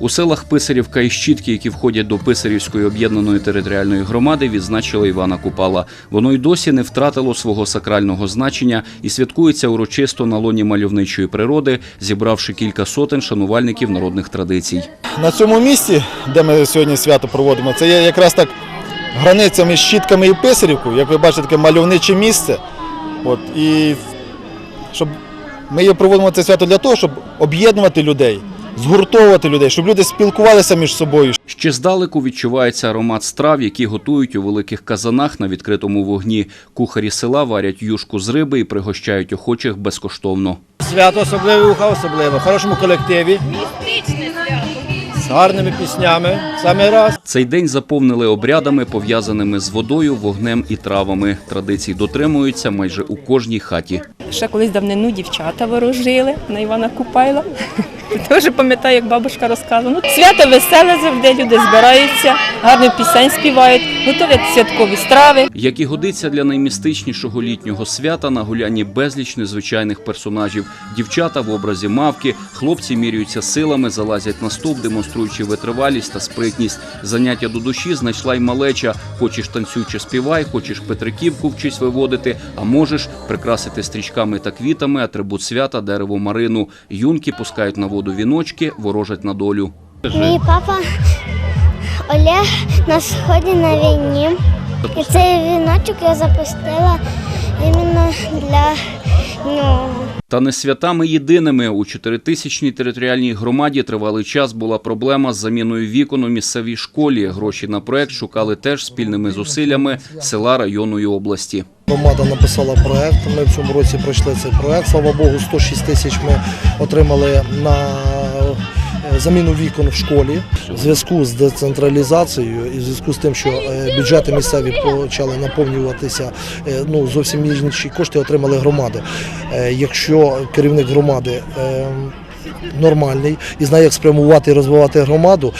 У селах Писарівка і Щітки, які входять до Писарівської об'єднаної територіальної громади, відзначили Івана Купала. Воно й досі не втратило свого сакрального значення і святкується урочисто на лоні мальовничої природи, зібравши кілька сотень шанувальників народних традицій. На цьому місці, де ми сьогодні свято проводимо, це є якраз так границя між Щітками і Писарівкою. Як ви бачите, таке мальовниче місце. От, і щоб ми проводимо це свято для того, щоб об'єднувати людей, згуртовувати людей, щоб люди спілкувалися між собою, Ще здалеку відчувається аромат страв, які готують у великих казанах на відкритому вогні. Кухарі села варять юшку з риби і пригощають охочих безкоштовно. Свято особливе, уха особливе, в хорошому колективі, з гарними піснями. Саме раз. Цей день заповнили обрядами, пов'язаними з водою, вогнем і травами. Традицій дотримуються майже у кожній хаті. Ще колись давнину дівчата ворожили на Івана Купайла. Теж пам'ятаю, як бабушка розказувала. Ну, свято веселе завжди, люди збираються, гарно пісень співають, готують святкові страви. Як і годиться для наймістичнішого літнього свята, на гулянні безліч незвичайних персонажів. Дівчата в образі мавки, хлопці міряються силами, залазять на стовп, демонструючи витривалість та спритність. Заняття до душі знайшла й малеча. Хочеш танцюй чи співай, хочеш Петриківку вчись виводити, а можеш прикрасити стрічками та квітами атрибут свята дерево марину. Юнки пускають на воду віночки, ворожать на долю. Мій папа Олег на сході на війні. І цей віночок я запустила іменно для нього. Та не святами єдиними у чотиритисячній територіальній громаді тривалий час була проблема з заміною вікон у місцевій школі. Гроші на проект шукали теж спільними зусиллями села, району і області. Громада написала проект. Ми в цьому році пройшли цей проект. Слава Богу, 106 тисяч ми отримали на заміну вікон в школі. В зв'язку з децентралізацією і в зв'язку з тим, що е, бюджети місцеві почали наповнюватися, е, ну зовсім інші кошти отримали громади. Е, Якщо керівник громади нормальний і знає, як спрямувати і розвивати громаду,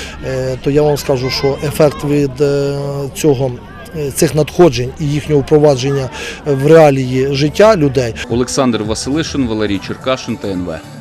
то я вам скажу, що ефект від цього. Цих надходжень і їхнього впровадження в реалії життя людей Олександр Василишин, Валерій Черкашин, ТНВ.